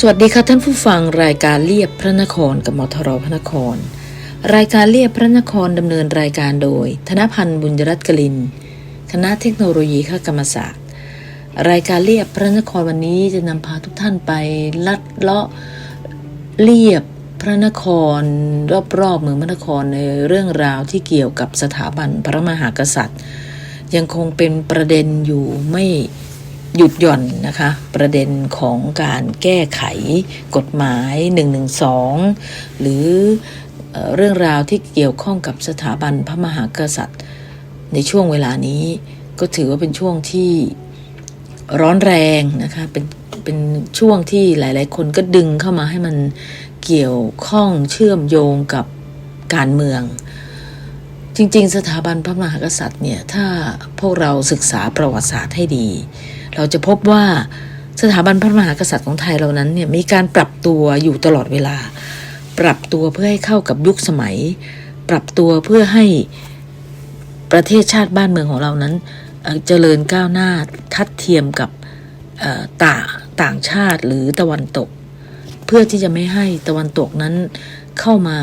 สวัสดีค่ะท่านผู้ฟังรายการเลียบพระนครกับมทรพระนคร รายการเลียบพระนครดำเนินรายการโดย ธนพันธ์บุญรัตน์กลิน คณะเทคโนโลยีข้ากรรมศาสตร์ รายการเลียบพระนครวันนี้จะนำพาทุกท่านไปลัดเลาะเลียบพระนครรอบๆเมืองพระนครในเรื่องราวที่เกี่ยวกับสถาบันพระมหากษัตริย์ ยังคงเป็นประเด็นอยู่ไม่ หยุดหย่อนนะคะ ประเด็นของการแก้ไขกฎหมาย 112 หรือเอ่อเรื่องราวที่เกี่ยวข้องกับสถาบันพระมหากษัตริย์ ในช่วงเวลานี้ก็ถือว่าเป็นช่วงที่ร้อนแรงนะคะ เป็นเป็นช่วงที่หลาย ๆ คนก็ดึงเข้ามาให้มันเกี่ยวข้องเชื่อมโยงกับการเมือง จริง ๆ สถาบันพระมหากษัตริย์เนี่ย ถ้าพวกเราศึกษาประวัติศาสตร์ให้ดี เราจะพบว่าสถาบันพระมหากษัตริย์ของไทยเรานั้นเนี่ยมีการปรับตัวอยู่ตลอดเวลา ปรับตัวเพื่อให้เข้ากับยุคสมัย ปรับตัวเพื่อให้ประเทศชาติบ้านเมืองของเรานั้นเจริญก้าวหน้าทัดเทียมกับต่างต่างชาติหรือตะวันตก เพื่อที่จะไม่ให้ตะวันตกนั้นเข้ามา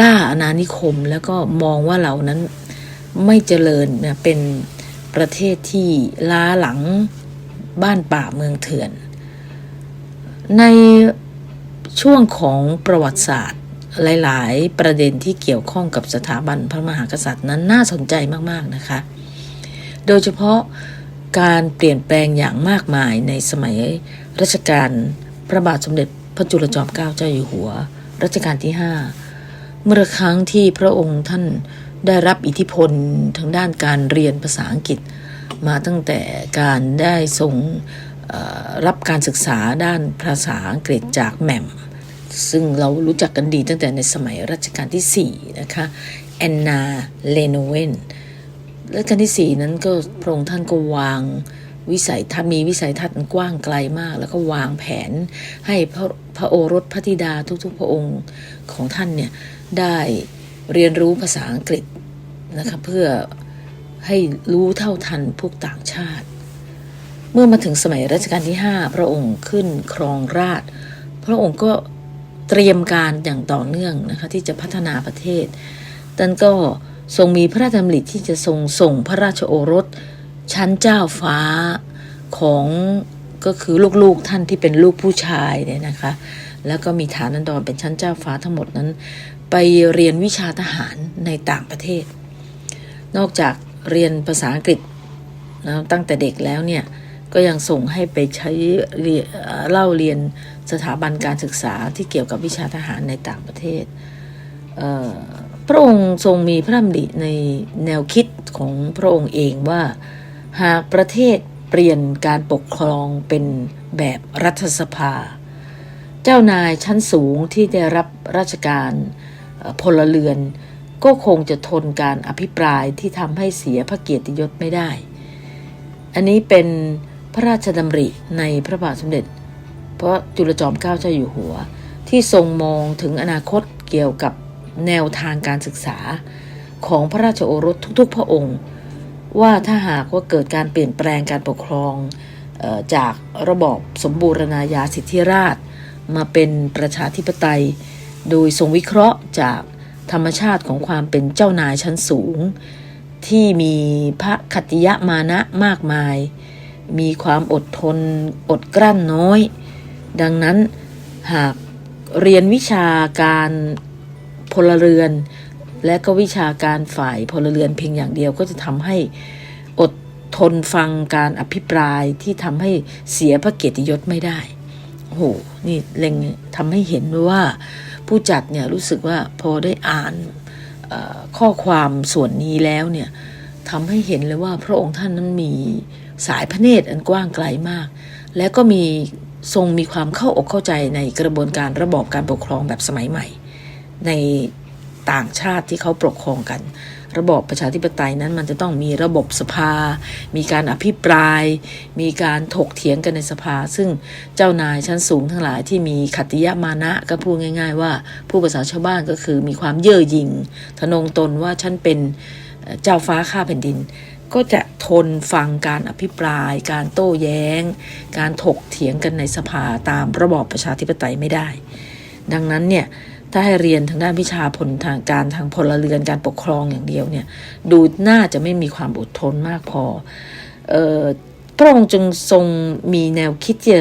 ล่าอาณานิคม แล้วก็มองว่าเรานั้นไม่เจริญเนี่ยเป็น ประเทศที่ล้าหลังบ้านป่าเมืองเถื่อน ในช่วงของประวัติศาสตร์หลาย ๆ ประเด็นที่เกี่ยวข้องกับสถาบันพระมหากษัตริย์นั้นน่าสนใจมาก ๆ นะคะ โดยเฉพาะการเปลี่ยนแปลงอย่างมากมายในสมัยรัชกาลพระบาทสมเด็จพระจุลจอมเกล้าเจ้าอยู่หัว รัชกาลที่ 5 เมื่อครั้งที่พระองค์ท่าน ได้รับอิทธิพลทางด้านการเรียนภาษาอังกฤษ มาตั้งแต่การได้ทรงรับการศึกษาด้านภาษาอังกฤษจากแหม่ม ซึ่งเรารู้จักกันดีตั้งแต่ในสมัยรัชกาลที่ 4 นะคะแอนนาเลโนเวนรัชกาลที่ 4 นั้นก็พระองค์ท่านก็วางวิสัยทัศน์มีวิสัยทัศน์กว้างไกลมาก แล้วก็วางแผนให้พระพระโอรสพระธิดาทุกๆ พระองค์ของท่านเนี่ยได้ เรียนรู้ภาษาอังกฤษนะคะเพื่อให้รู้เท่าทันพวกต่างชาติ เมื่อมาถึงสมัยรัชกาลที่ 5 พระองค์ขึ้นครองราช พระองค์ก็เตรียมการอย่างต่อเนื่องนะคะที่จะพัฒนาประเทศท่านก็ทรงมีพระราชดำริที่จะทรงส่งพระราชโอรส ชั้นเจ้าฟ้าของก็คือลูกๆท่านที่เป็นลูกผู้ชายเนี่ยนะคะ แล้วก็มีฐานันดรเป็นชั้นเจ้าฟ้าทั้งหมดนั้น ไปเรียนวิชาทหารในต่างประเทศ นอกจากเรียนภาษาอังกฤษนะตั้งแต่เด็กแล้วเนี่ยก็ยังส่งให้ไปใช้เล่าเรียนสถาบันการศึกษาที่เกี่ยวกับวิชาทหารในต่างประเทศเพระองค์ทรงมีพระดำริในแนวคิดของพระองค์เองว่า หากประเทศเปลี่ยนการปกครองเป็นแบบรัฐสภา เจ้านายชั้นสูงที่ได้รับราชการเพลเรือน ก็คงจะทนการอภิปรายที่ทำให้เสียพระเกียรติยศไม่ได้ อันนี้เป็นพระราชดำริในพระบาทสมเด็จ พระจุลจอมเกล้าเจ้าอยู่หัว ที่ทรงมองถึงอนาคตเกี่ยวกับแนวทางการศึกษาของพระราชโอรสทุกๆ พระองค์ ว่าถ้าหากว่าเกิดการเปลี่ยนแปลงการปกครองจากระบอบสมบูรณาญาสิทธิราช มาเป็นประชาธิปไตย โดยทรงวิเคราะห์จากธรรมชาติของความเป็นเจ้านายชั้นสูง ที่มีพระคติยะมานะมากมาย มีความอดทนอดกลั้นน้อย ดังนั้นหากเรียนวิชาการพลเรือน และก็วิชาการฝ่ายพลเรือนเพียงอย่างเดียวก็จะทำให้อดทนฟังการอภิปรายที่ทำให้เสียพระเกียรติยศไม่ได้โอ้โหนี่เล็งทำให้เห็นว่า ผู้จัดเนี่ยรู้สึกว่าพอได้อ่านข้อความส่วนนี้แล้วเนี่ยทำให้เห็นเลยว่าพระองค์ท่านนั้นมีสายพระเนตรอันกว้างไกลมาก และก็มีทรงมีความเข้าอกเข้าใจในกระบวนการระบอบการปกครองแบบสมัยใหม่ ในต่างชาติที่เขาปกครองกัน ระบอบประชาธิปไตยนั้นมันจะต้องมีระบบสภา มีการอภิปราย มีการถกเถียงกันในสภา ซึ่งเจ้านายชั้นสูงทั้งหลายที่มีขัตติยมานะก็พูดง่าย ๆ ว่าผู้ภาษาชาวบ้านก็คือมีความเย่อหยิ่งทะนงตนว่าฉันเป็นเอ่อเจ้าฟ้าข้าแผ่นดิน ก็จะทนฟังการอภิปราย การโต้แย้ง การถกเถียงกันในสภาตามระบอบประชาธิปไตยไม่ได้ ดังนั้นเนี่ย ถ้าให้เรียนทางด้านวิชาผลทางการทางพลเรือนการปกครองอย่างเดียวเนี่ย ดูน่าจะไม่มีความอดทนมากพอเออพระองค์จึงทรงมีแนวคิดจะ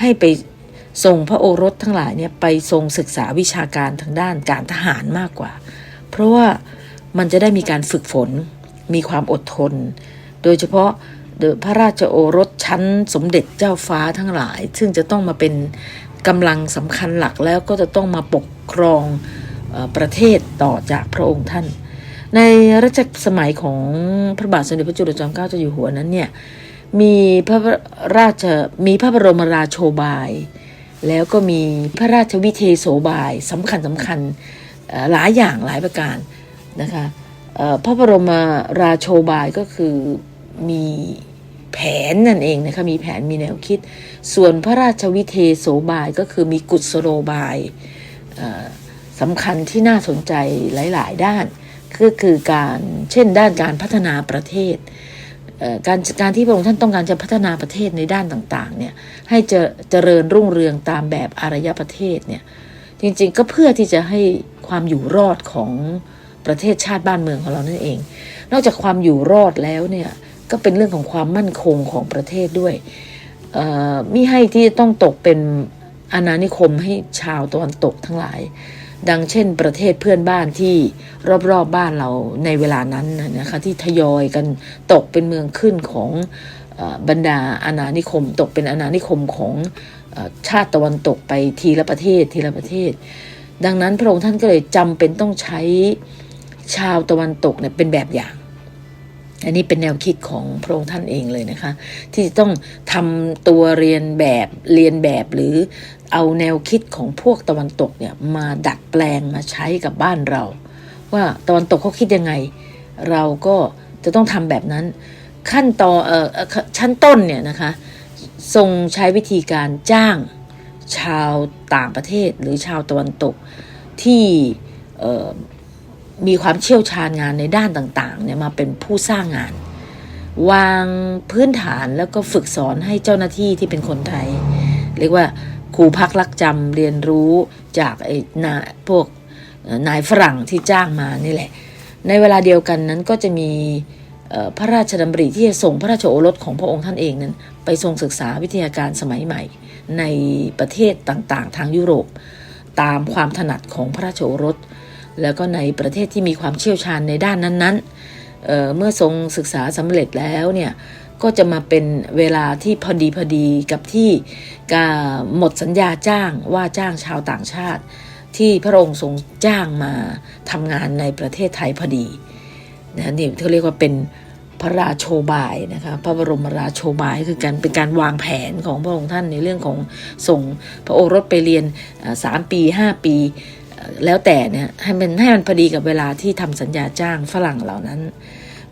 ให้ไปส่งพระโอรสทั้งหลายเนี่ยไปทรงศึกษาวิชาการทางด้านการทหารมากกว่า เพราะว่ามันจะได้มีการฝึกฝน มีความอดทน โดยเฉพาะพระราชโอรสชั้นสมเด็จเจ้าฟ้าทั้งหลาย ซึ่งจะต้องมาเป็น กำลังสำคัญหลักแล้วก็จะต้องมาปกครองประเทศต่อจากพระองค์ท่าน ในรัชสมัยของพระบาทสมเด็จพระจุลจอมเกล้าเจ้าอยู่หัวนั้นเนี่ยมีพระราชมีพระบรมราโชบาย แล้วก็มีพระราชวิเทโสบายสำคัญสำคัญหลายอย่างหลายประการนะคะพระบรมราโชบายก็คือมี แผนนั่นเองนะคะมีแผนมีแนวคิด ส่วนพระราชวิเทโสบายก็คือมีกุศโลบายสำคัญที่น่าสนใจหลาย ๆ ด้าน ก็คือการเช่นด้านการพัฒนาประเทศการการที่พระองค์ท่านต้องการจะพัฒนาประเทศในด้านต่างๆเนี่ยให้เจเจริญรุ่งเรืองตามแบบอารยประเทศเนี่ยจริงๆก็เพื่อที่จะให้ความอยู่รอดของประเทศชาติบ้านเมืองของเรานั่นเอง นอกจากความอยู่รอดแล้วเนี่ย ก็เป็นเรื่องของความมั่นคงของประเทศด้วยเอ่อมิให้ที่ต้องตกเป็นอาณานิคมให้ชาวตะวันตกทั้งหลาย ดังเช่นประเทศเพื่อนบ้านที่รอบๆบบ้านเราในเวลานั้นนะคะที่ทยอยกันตกเป็นเมืองขึ้นของอบรรดาอาณานิคม ตกเป็นอาณานิคมของอชาติตะวันตกไปทีละประเทศทีละประเทศ ดังนั้นพระองค์ท่านก็เลยจำเป็นต้องใช้ชาวตะวันตกเนี่ยเป็นแบบอย่าง อันนี้เป็นแนวคิดของพระองค์ท่านเองเลยนะคะ ที่ต้องทำตัวเรียนแบบเรียนแบบหรือเอาแนวคิดของพวกตะวันตกเนี่ยมาดัดแปลงมาใช้กับบ้านเรา ว่าตะวันตกเขาคิดยังไง เราก็จะต้องทำแบบนั้น ขั้นตอนเอ่อชั้นต้นเนี่ยนะคะทรงใช้วิธีการจ้าง ชาวต่างประเทศหรือชาวตะวันตกที่ มีความเชี่ยวชาญงานในด้านต่างๆเนี่ยมาเป็นผู้สร้างงาน วางพื้นฐานแล้วก็ฝึกสอนให้เจ้าหน้าที่ที่เป็นคนไทย เรียกว่าครูพักรักจำเรียนรู้จากไอ้นาพวกนายฝรั่งที่จ้างมานี่แหละ ในเวลาเดียวกันนั้นก็จะมีพระราชดำริที่จะส่งพระราชโอรสของพระองค์ท่านเองนั้น ไปทรงศึกษาวิทยาการสมัยใหม่ ในประเทศต่างๆ ทางยุโรป ตามความถนัดของพระราชโอรส แล้วก็ในประเทศที่มีความเชี่ยวชาญในด้านนั้นๆเเมื่อทรงศึกษาสำเร็จแล้วเนี่ยก็จะมาเป็นเวลาที่พอดีพอดีกับที่กาหมดสัญญาจ้างว่าจ้างชาวต่างชาติ ที่พระองค์ทรงจ้างมาทำงานในประเทศไทยพอดีนะนี่เขาเรียกว่าเป็นพระราโชบายนะคะพระบรมราโชบายคือการเป็นการวางแผนของพระองค์ท่านในเรื่องของส่งพระโอรสไปเรียนอ่าสามปีห้าปี แล้วแต่เนี่ยให้มันให้มันพอดีกับเวลาที่ทำสัญญาจ้างฝรั่งเหล่านั้น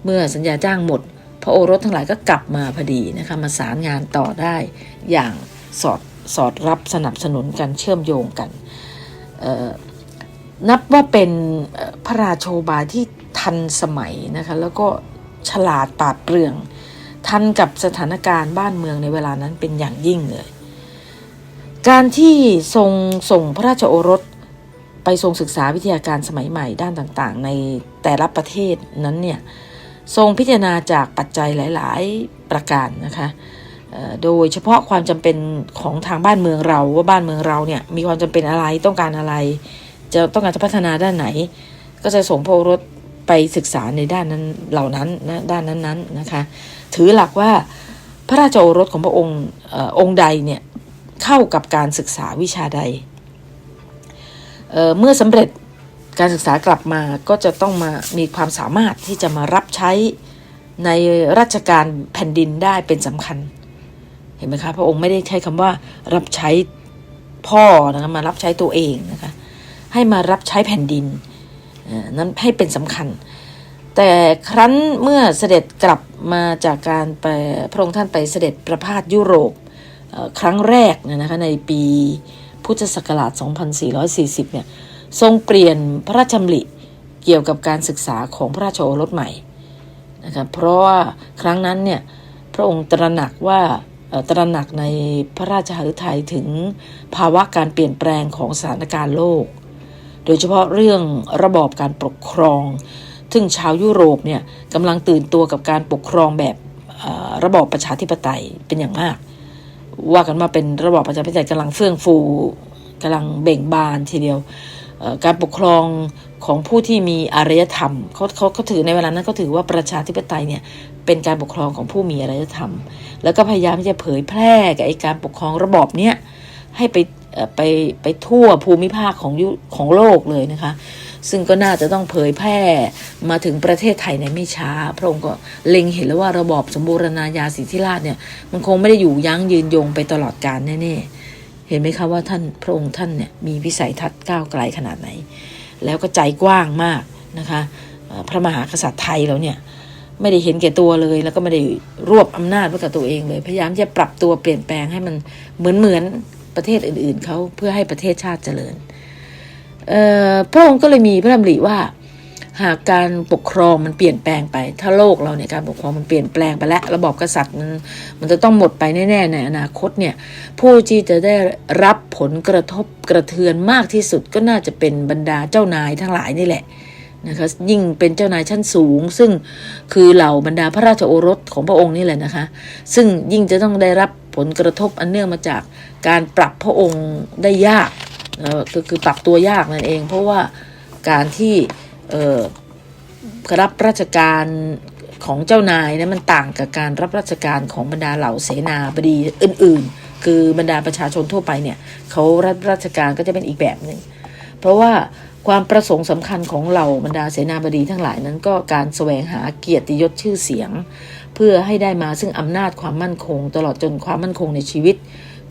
เมื่อสัญญาจ้างหมด พระโอรสทั้งหลายก็กลับมาพอดีนะคะมาสารงานต่อได้อย่างสอดสอดรับสนับสนุนกันเชื่อมโยงกัน นับว่าเป็นพระราโชบายที่ทันสมัยนะคะแล้วก็ฉลาดปราดเปรื่อง ทันกับสถานการณ์บ้านเมืองในเวลานั้นเป็นอย่างยิ่งเลย การที่ทรงส่งพระราชโอรส ไปทรงศึกษาวิทยาการสมัยใหม่ด้านต่างๆ ในแต่ละประเทศนั้นเนี่ยทรงพิจารณาจากปัจจัยหลาย ๆ ประการนะคะโดยเฉพาะความจำเป็นของทางบ้านเมืองเราว่าบ้านเมืองเราเนี่ยมีความจำเป็นอะไรต้องการอะไร จะต้องการจะพัฒนาด้านไหน ก็จะส่งพระโอรสไปศึกษาในด้านนั้นเหล่านั้นนะด้านนั้นๆนะคะถือหลักว่าพระราชโอรสของพระองค์อองค์ใดเนี่ยเข้ากับการศึกษาวิชาใด เมื่อสำเร็จการศึกษากลับมาก็จะต้องมามีความสามารถที่จะมารับใช้ในราชการแผ่นดินได้เป็นสำคัญ เห็นไหมคะพระองค์ไม่ได้ใช้คำว่ารับใช้พ่อนะคะมารับใช้ตัวเองนะคะให้มารับใช้แผ่นดินนั้นให้เป็นสำคัญ แต่ครั้นเมื่อเสด็จกลับมาจากการไปพระองค์ท่านไปเสด็จประพาสยุโรปครั้งแรกนะคะในปี พุทธศักราช 2440 เนี่ย ทรงเปลี่ยนพระราชดำริเกี่ยวกับการศึกษาของพระราชโอรสใหม่นะคะเพราะว่าครั้งนั้นเนี่ย พระองค์ตระหนักว่าตระหนักในพระราชหฤทัยถึงภาวะการเปลี่ยนแปลงของสถานการณ์โลก โดยเฉพาะเรื่องระบอบการปกครอง ซึ่งชาวยุโรปเนี่ยกำลังตื่นตัวกับการปกครองแบบระบอบประชาธิปไตยเป็นอย่างมาก ว่ากันว่าเป็นระบอบประชาธิปไตยกำลังเฟื่องฟูกำลังเบ่งบานทีเดียวการปกครองของผู้ที่มีอารยธรรมเขาเขาเขาถือในเวลานั้นเขาถือว่าประชาธิปไตยเนี่ยเป็นการปกครองของผู้มีอารยธรรม แล้วก็พยายามที่จะเผยแพร่กับไอการปกครองระบอบเนี้ยให้ไปไปไปทั่วภูมิภาคของยุของโลกเลยนะคะ ซึ่งก็น่าจะต้องเผยแพร่มาถึงประเทศไทยในไม่ช้า พระองค์ก็เล็งเห็นแล้วว่าระบอบสมบูรณาญาสิทธิราชเนี่ย มันคงไม่ได้อยู่ยั้งยืนยงไปตลอดกาลแน่ๆ เห็นไหมคะว่าท่านพระองค์ท่านเนี่ยมีวิสัยทัศน์ก้าวไกลขนาดไหน แล้วก็ใจกว้างมากนะคะพระมหากษัตริย์ไทยเราเนี่ยไม่ได้เห็นแก่ตัวเลย แล้วก็ไม่ได้รวบอำนาจไว้กับตัวเองเลย พยายามจะปรับตัวเปลี่ยนแปลงให้มันเหมือนเหมือนๆประเทศอื่น ๆเขาเพื่อให้ประเทศชาติเจริญ พระองค์ก็เลยมีพระดำริว่า หากการปกครองมันเปลี่ยนแปลงไป ถ้าโลกเราเนี่ยการปกครองมันเปลี่ยนแปลงไปแล้วระบอบกษัตริย์มันมันจะต้องหมดไปแน่ๆในอนาคตเนี่ยผู้ที่จะได้รับผลกระทบกระเทือนมากที่สุดก็น่าจะเป็นบรรดาเจ้านายทั้งหลายนี่แหละนะคะยิ่งเป็นเจ้านายชั้นสูง ซึ่งคือเหล่าบรรดาพระราชโอรสของพระองค์นี่แหละนะคะ ซึ่งยิ่งจะต้องได้รับผลกระทบอันเนื่องมาจากการปรับพระองค์ได้ยาก เอ่อคือคือปรับตัวยากนั่นเอง เพราะว่าการที่รับราชการของเจ้านายเนะมันต่างกับการรับราชการของบรรดาเหล่าเสนาบดีอื่น ๆ คือบรรดาประชาชนทั่วไปเนี่ยเขารับราชการก็จะเป็นอีกแบบหนึ่งเพราะว่าความประสงค์สำคัญของเหล่าบรรดาเสนาบดีทั้งหลายนั้นก็การแสวงหาเกียรติยศชื่อเสียง เพื่อให้ได้มาซึ่งอำนาจความมั่นคง ตลอดจนความมั่นคงในชีวิต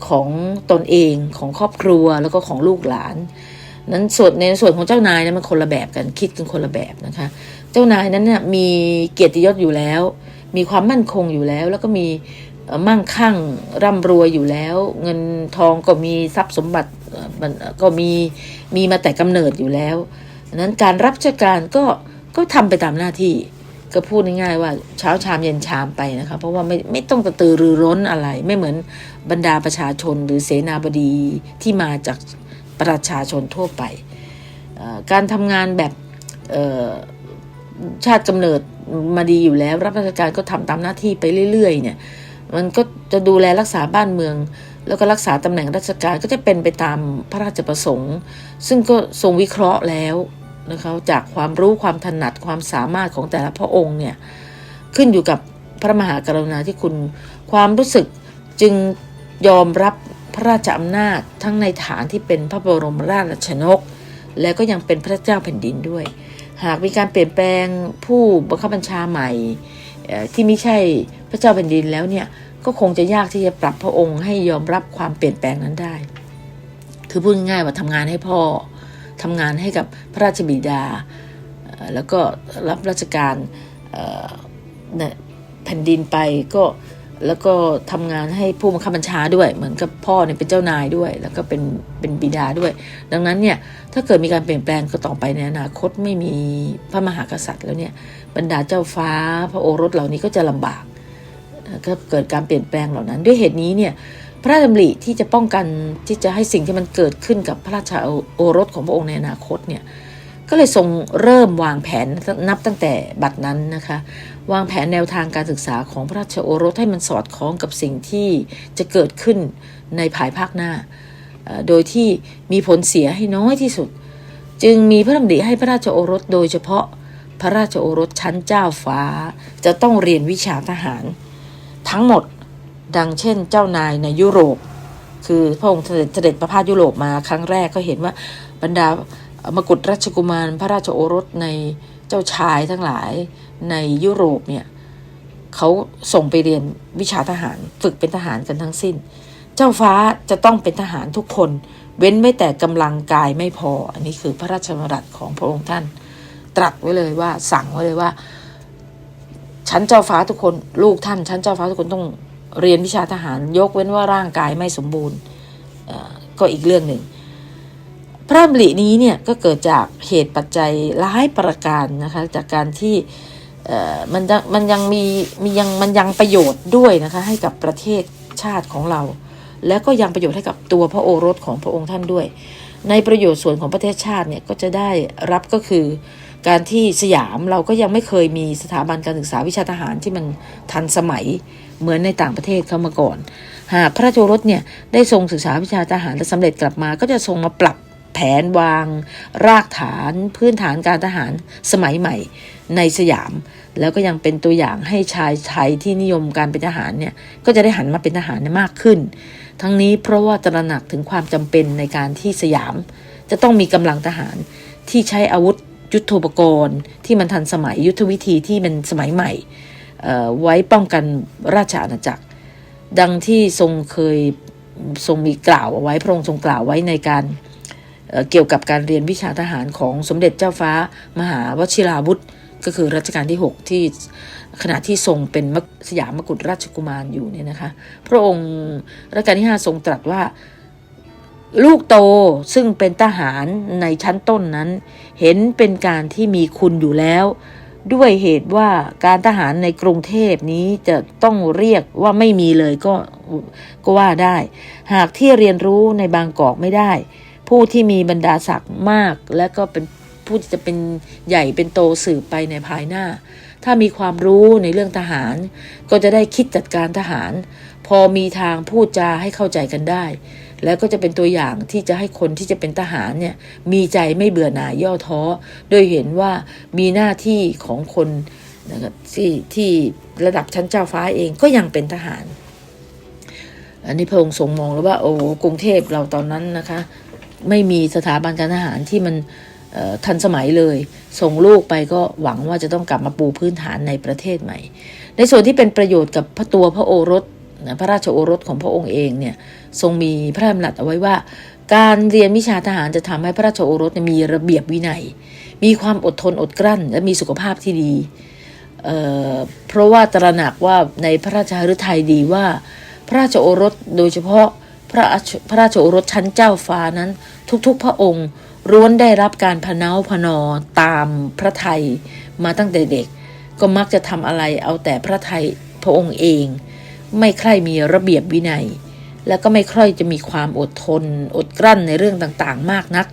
ของตนเองของครอบครัวแล้วก็ของลูกหลาน นั้นส่วนในส่วนของเจ้านายนั้นมันคนละแบบกันคิดกันคนละแบบนะคะ เจ้านายนั้นเนี่ยมีเกียรติยศอยู่แล้ว มีความมั่นคงอยู่แล้ว แล้วก็มีมั่งคั่งร่ำรวยอยู่แล้ว เงินทองก็มีทรัพย์สมบัติมันก็มีมีมาแต่กำเนิดอยู่แล้วนั้นการรับราชการก็ก็ทำไปตามหน้าที่ ก็พูดง่ายๆว่าเช้าชามเย็นชามไปนะคะ เพราะว่าไม่ไม่ต้องกระตือรือร้นอะไร ไม่เหมือนบรรดาประชาชนหรือเสนาบดีที่มาจากประชาชนทั่วไป การทำงานแบบชาติกำเนิดมาดีอยู่แล้ว รับราชการก็ทำตามหน้าที่ไปเรื่อยๆเนี่ยมันก็จะดูแลรักษาบ้านเมือง แล้วก็รักษาตำแหน่งราชการก็จะเป็นไปตามพระราชประสงค์ ซึ่งก็ทรงวิเคราะห์แล้ว นะคะจากความรู้ความถนัดความสามารถของแต่ละพระองค์เนี่ยขึ้นอยู่กับพระมหากรุณาธิคุณความรู้สึกจึงยอมรับพระราชอำนาจทั้งในฐานที่เป็นพระบรมราชชนก และก็ยังเป็นพระเจ้าแผ่นดินด้วย หากมีการเปลี่ยนแปลงผู้บังคับบัญชาใหม่ที่ไม่ใช่พระเจ้าแผ่นดินแล้วเนี่ยก็คงจะยากที่จะปรับพระองค์ให้ยอมรับความเปลี่ยนแปลงนั้นได้ คือพูดง่ายว่าทำงานให้พ่อ ทำงานให้กับพระราชบิดา แล้วก็รับราชการแผ่นดินไปก็แล้วก็ทำงานให้ผู้บังคับบัญชาด้วย เหมือนกับพ่อเนี่ยเป็นเจ้านายด้วย แล้วก็เป็นเป็นบิดาด้วย ดังนั้นเนี่ยถ้าเกิดมีการเปลี่ยนแปลงก็ต่อไปในอนาคตไม่มีพระมหากษัตริย์แล้วเนี่ยบรรดาเจ้าฟ้าพระโอรสเหล่านี้ก็จะลำบากก็เกิดการเปลี่ยนแปลงเหล่านั้น ด้วยเหตุนี้เนี่ย พระราชดำริที่จะป้องกันที่จะให้สิ่งที่มันเกิดขึ้นกับพระราชาโอรสของพระองค์ในอนาคตเนี่ยก็เลยทรงเริ่มวางแผนนับตั้งแต่บัดนั้นนะคะวางแผนแนวทางการศึกษาของพระราชโอรสให้มันสอดคล้องกับสิ่งที่จะเกิดขึ้นในภายภาคหน้า โดยที่มีผลเสียให้น้อยที่สุด จึงมีพระดำริให้พระราชโอรสโดยเฉพาะพระราชโอรสชั้นเจ้าฟ้า จะต้องเรียนวิชาทหาร ทั้งหมด ดังเช่นเจ้านายในยุโรป คือพระองค์เสด็จประพาสยุโรปมาครั้งแรกก็เห็นว่าบรรดามกุฎราชกุมารพระราชโอรสในเจ้าชายทั้งหลายในยุโรปเนี่ยเขาส่งไปเรียนวิชาทหารฝึกเป็นทหารกันทั้งสิ้น เจ้าฟ้าจะต้องเป็นทหารทุกคน เว้นไม่แต่กำลังกายไม่พอ อันนี้คือพระราชบัญญัติของพระองค์ท่าน ตรัสไว้เลยว่าสั่งไว้เลยว่าชั้นเจ้าฟ้าทุกคน ลูกท่านชั้นเจ้าฟ้าทุกคนต้อง เรียนวิชาทหารยกเว้นว่าร่างกายไม่สมบูรณ์ก็อีกเรื่องหนึ่ง พระดำรินี้เนี่ยก็เกิดจากเหตุปัจจัยหลายประการนะคะจากการที่มันมันยังมีมียังมันยังประโยชน์ด้วยนะคะให้กับประเทศชาติของเรา แล้วก็ยังประโยชน์ให้กับตัวพระโอรสของพระองค์ท่านด้วย ในประโยชน์ส่วนของประเทศชาติเนี่ยก็จะได้รับก็คือการที่สยามเราก็ยังไม่เคยมีสถาบันการศึกษาวิชาทหารที่มันทันสมัย เหมือนในต่างประเทศเข้ามาก่อน หากพระราชโอรสเนี่ยได้ทรงศึกษาวิชาทหารและสำเร็จกลับมาก็จะทรงมาปรับแผนวาง รากฐานพื้นฐานการทหารสมัยใหม่ในสยาม แล้วก็ยังเป็นตัวอย่างให้ชายไทยที่นิยมการเป็นทหารเนี่ยก็จะได้หันมาเป็นทหารมากขึ้น ทั้งนี้เพราะว่าตระหนักถึงความจำเป็นในการที่สยาม จะต้องมีกำลังทหารที่ใช้อาวุธยุทโธปกรณ์ ที่มันทันสมัยยุทธวิธีที่มันสมัยใหม่ ไว้ป้องกันราชอาณาจักร ดังที่ทรงเคยทรงมีกล่าวเอาไว้พระองค์ทรงกล่าวไว้ในการเเกี่ยวกับการเรียนวิชาทหารของสมเด็จเจ้าฟ้ามหาวชิราวุธก็คือรัชกาลที่ 6 ที่ขณะที่ทรงเป็นมกสยามกุฎราชกุมารอยู่เนี่ยนะคะ พระองค์รัชกาลที่ 5 ทรงตรัสว่าลูกโตซึ่งเป็นทหารในชั้นต้นนั้น เห็นเป็นการที่มีคุณอยู่แล้ว ด้วยเหตุว่าการทหารในกรุงเทพนี้จะต้องเรียกว่าไม่มีเลยก็ก็ว่าได้ หากที่เรียนรู้ในบางกอกไม่ได้ ผู้ที่มีบรรดาศักดิ์มาก และก็เป็นผู้ที่จะเป็นใหญ่เป็นโตสืบไปในภายหน้า ถ้ามีความรู้ในเรื่องทหาร ก็จะได้คิดจัดการทหาร พอมีทางพูดจาให้เข้าใจกันได้ แล้วก็จะเป็นตัวอย่างที่จะให้คนที่จะเป็นทหารเนี่ยมีใจไม่เบื่อหน่ายย่อท้อ โดยเห็นว่ามีหน้าที่ของคนนะครับที่ที่ระดับชั้นเจ้าฟ้าเองก็ยังเป็นทหาร อันนี้พระองค์ทรงมองแล้วว่าโอ้กรุงเทพเราตอนนั้นนะคะ ไม่มีสถาบันการทหารที่มันทันสมัยเลย ส่งลูกไปก็หวังว่าจะต้องกลับมาปูพื้นฐานในประเทศใหม่ ในส่วนที่เป็นประโยชน์กับพระตัวพระโอรส พระราชโอรสของพระองค์เองเนี่ยทรงมีพระราชดำรัสเอาไว้ว่า การเรียนวิชาทหารจะทำให้พระราชโอรสมีระเบียบวินัย มีความอดทนอดกลั้น และมีสุขภาพที่ดีเเพราะว่าตระหนักว่าในพระราชฤทัยดีว่า พระราชโอรสโดยเฉพาะพระพระราชโอรสชั้นเจ้าฟ้านั้น ทุกๆ พระองค์ร้วนได้รับการพเนาพนอตามพระไทยมาตั้งแต่เด็ก ก็มักจะทำอะไรเอาแต่พระไทยพระองค์เอง ไม่ใคร่มีระเบียบวินัย แล้วก็ไม่ค่อยจะมีความอดทน อดกลั้นในเรื่องต่างๆ มากนัก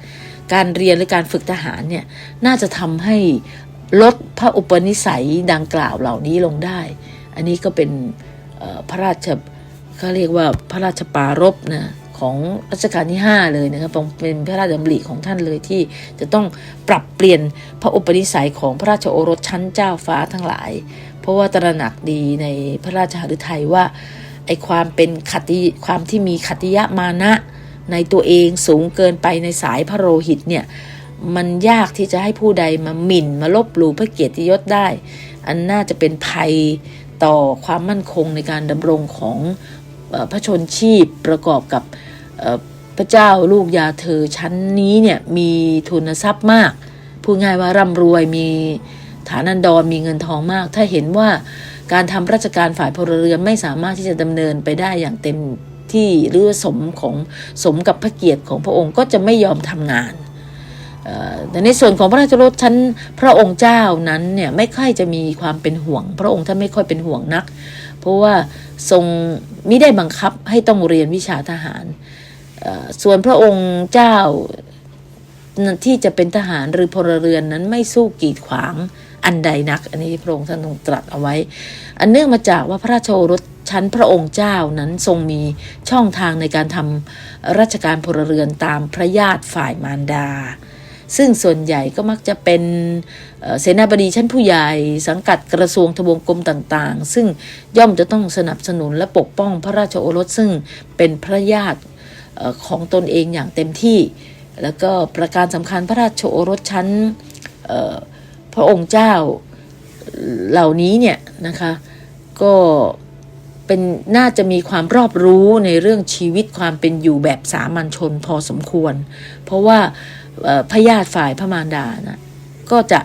การเรียนหรือการฝึกทหารเนี่ยน่าจะทำให้ลดพระอุปนิสัยดังกล่าวเหล่านี้ลงได้ อันนี้ก็เป็นพระราชเขาเรียกว่าพระราชปารภนะของรัชกาลที่ 5 เลยนะครับเป็นพระราชดำริของท่านเลยที่จะต้องปรับเปลี่ยนพระอุปนิสัยของพระราชโอรสชั้นเจ้าฟ้าทั้งหลาย ราะว่าตระหนักดีในพระราชหฤทัยว่าไอความเป็นขัติความที่มีขัติยะมานะ ในตัวเองสูงเกินไปในสายพระโลหิตเนี่ยมันยากที่จะให้ผู้ใดมาหมิ่นมาลบหลู่พระเกียรติยศได้ อันน่าจะเป็นภัยต่อความมั่นคงในการดำรงของพระชนชีพประกอบกับพระเจ้าลูกยาเธอชั้นนี้เนี่ยมีทุนทรัพย์มาก พูดง่ายว่าร่ำรวยมี ฐานันดรมีเงินทองมาก ถ้าเห็นว่าการทำราชการฝ่ายพลเรือนไม่สามารถที่จะดำเนินไปได้อย่างเต็มที่หรือสมของสมกับพระเกียรติของพระองค์ก็จะไม่ยอมทำงานแต่ในส่วนของพระราชรถชั้นพระองค์เจ้านั้นเนี่ยไม่ค่อยจะมีความเป็นห่วง พระองค์ท่านไม่ค่อยเป็นห่วงนัก เพราะว่าทรงมิได้บังคับให้ต้องเรียนวิชาทหาร ส่วนพระองค์เจ้าที่จะเป็นทหารหรือพลเรือนนั้นไม่สู้กีดขวาง อันใดนัก อันนี้พระองค์ท่านทรงตรัสเอาไว้ อันเนื่องมาจากว่าพระราชโอรสชั้นพระองค์เจ้านั้นทรงมีช่องทางในการทำราชการพลเรือนตามพระญาติฝ่ายมารดา ซึ่งส่วนใหญ่ก็มักจะเป็นเสนาบดีชั้นผู้ใหญ่สังกัดกระทรวงทบวงกรมต่างๆ ซึ่งย่อมจะต้องสนับสนุนและปกป้องพระราชโอรสซึ่งเป็นพระญาติของตนเองอย่างเต็มที่ แล้วก็ประการสำคัญพระราชโอรสชั้นเพระองค์เจ้าเหล่านี้เนี่ยนะคะก็เป็นน่าจะมีความรอบรู้ในเรื่องชีวิตความเป็นอยู่แบบสามัญชนพอสมควร เพราะว่าพญาติฝ่ายพระมารดานะก็จะ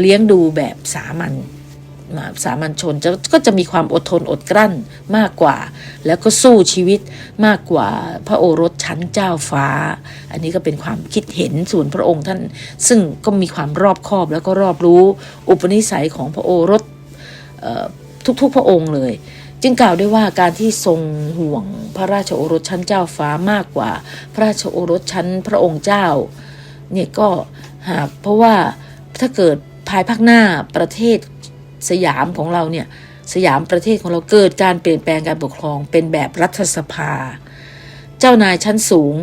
เลี้ยงดูแบบสามัญ สามัญชนจะก็จะมีความอดทนอดกลั้นมากกว่า แล้วก็สู้ชีวิตมากกว่าพระโอรสชั้นเจ้าฟ้า อันนี้ก็เป็นความคิดเห็นส่วนพระองค์ท่าน ซึ่งก็มีความรอบคอบแล้วก็รอบรู้อุปนิสัยของพระโอรสทุกๆพระองค์เลย จึงกล่าวได้ว่าการที่ทรงห่วงพระราชโอรสชั้นเจ้าฟ้ามากกว่า พระราชโอรสชั้นพระองค์เจ้าเนี่ยก็หากเพราะว่าถ้าเกิดภายภาคหน้าประเทศ สยามของเราเนี่ยสยามประเทศของเราเกิดการเปลี่ยนแปลงการปกครองเป็นแบบรัฐสภา เจ้านายชั้นสูง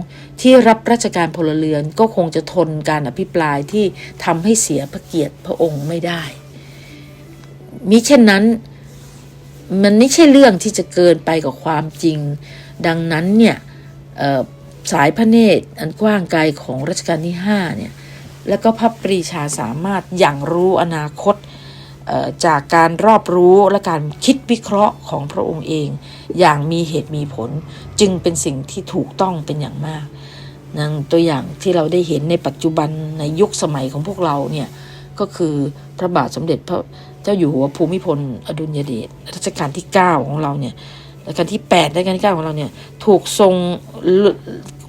ที่รับราชการพลเรือนก็คงจะทนการอภิปรายที่ทำให้เสียพระเกียรติพระองค์ไม่ได้ มิเช่นนั้นมันไม่ใช่เรื่องที่จะเกินไปกับความจริง ดังนั้นเนี่ยสายพระเนตรอันกว้างไกลของรัชกาลที่5เนี่ยแล้วก็พระปรีชาสามารถอย่างรู้อนาคต จากการรอบรู้และการคิดวิเคราะห์ของพระองค์เอง อย่างมีเหตุมีผล จึงเป็นสิ่งที่ถูกต้องเป็นอย่างมากนังตัวอย่างที่เราได้เห็นในปัจจุบันในยุคสมัยของพวกเราเนี่ยก็คือพระบาทสมเด็จพระเจ้าอยู่หัวภูมิพล อดุลยเดชรัชกาลที่ 9 ของเราเนี่ยรัชกาลที่8รัชกาลที่ 9 ของเราเนี่ยถูกทรง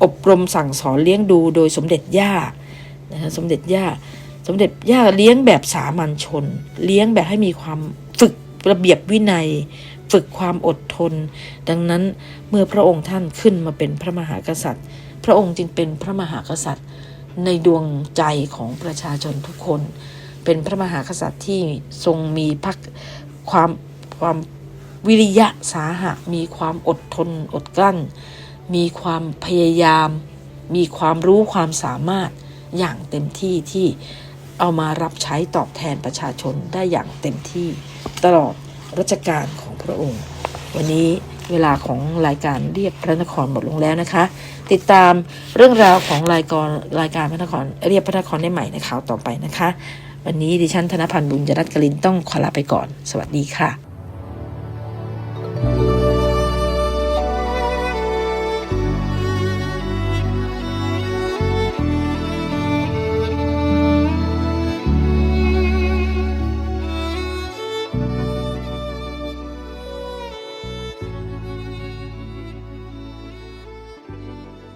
อบรมสั่งสอนเลี้ยงดูโดยสมเด็จย่านะสมเด็จย่า สมเด็จย่าเลี้ยงแบบสามัญชน เลี้ยงแบบให้มีความฝึกระเบียบวินัย ฝึกความอดทน ดังนั้นเมื่อพระองค์ท่านขึ้นมาเป็นพระมหากษัตริย์ พระองค์จึงเป็นพระมหากษัตริย์ ในดวงใจของประชาชนทุกคน เป็นพระมหากษัตริย์ที่ทรงมีพักความความวิริยะสาหะ มีความอดทนอดกลั้น มีความพยายาม มีความรู้ความสามารถอย่างเต็มที่ที่ เอามารับใช้ตอบแทนประชาชนได้อย่างเต็มที่ตลอดรัชกาลของพระองค์ วันนี้เวลาของรายการเรียบพระนครหมดลงแล้วนะคะ ติดตามเรื่องราวของรายการรายการพระนครเรียบพระนครได้ใหม่ในข่าวต่อไปนะคะ วันนี้ดิฉันธนพันธ์บุญยรัตน์กลินต้องขอลาไปก่อน สวัสดีค่ะ